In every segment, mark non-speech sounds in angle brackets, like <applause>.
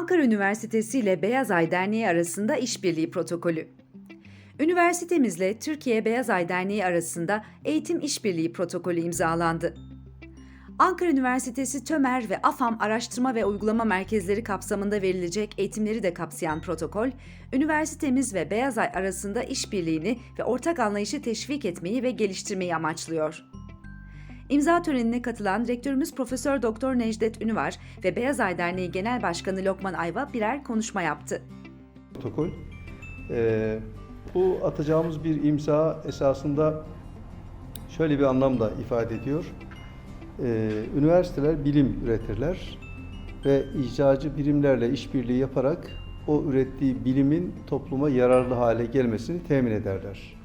Ankara Üniversitesi ile Beyaz Ay Derneği arasında işbirliği protokolü. Üniversitemizle Türkiye Beyaz Ay Derneği arasında eğitim işbirliği protokolü imzalandı. Ankara Üniversitesi Tömer ve AFAM Araştırma ve Uygulama Merkezleri kapsamında verilecek eğitimleri de kapsayan protokol, üniversitemiz ve Beyaz Ay arasında işbirliğini ve ortak anlayışı teşvik etmeyi ve geliştirmeyi amaçlıyor. İmza törenine katılan Rektörümüz Profesör Doktor Necdet Ünüvar ve Beyaz Ay Derneği Genel Başkanı Lokman Ayva birer konuşma yaptı. protokol. Ee, bu atacağımız bir imza esasında şöyle bir anlamda ifade ediyor. Ee, üniversiteler bilim üretirler ve icracı birimlerle işbirliği yaparak o ürettiği bilimin topluma yararlı hale gelmesini temin ederler.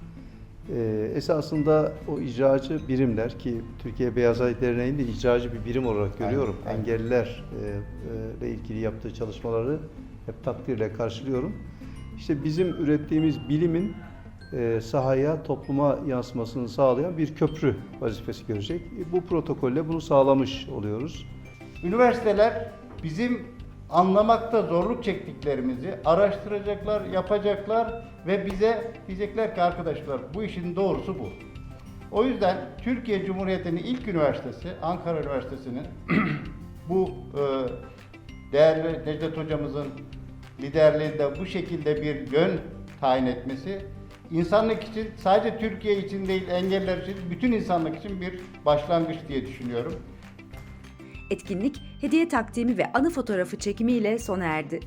Ee, esasında o icracı birimler ki Türkiye Beyaz Ay Derneği'ni de icracı bir birim olarak görüyorum. aynen. Engelliler e, e, ile ilgili yaptığı çalışmaları hep takdirle karşılıyorum. İşte bizim ürettiğimiz bilimin e, sahaya, topluma yansımasını sağlayan bir köprü vazifesi görecek. E, Bu protokolle bunu sağlamış oluyoruz. Üniversiteler bizim anlamakta zorluk çektiklerimizi araştıracaklar, yapacaklar ve bize diyecekler ki arkadaşlar bu işin doğrusu bu. O yüzden Türkiye Cumhuriyeti'nin ilk üniversitesi Ankara Üniversitesi'nin <clears throat> bu e, değerli Necdet hocamızın liderliğinde bu şekilde bir yön tayin etmesi insanlık için sadece Türkiye için değil engeller için bütün insanlık için bir başlangıç diye düşünüyorum. Etkinlik hediye takdimi ve anı fotoğrafı çekimiyle sona erdi.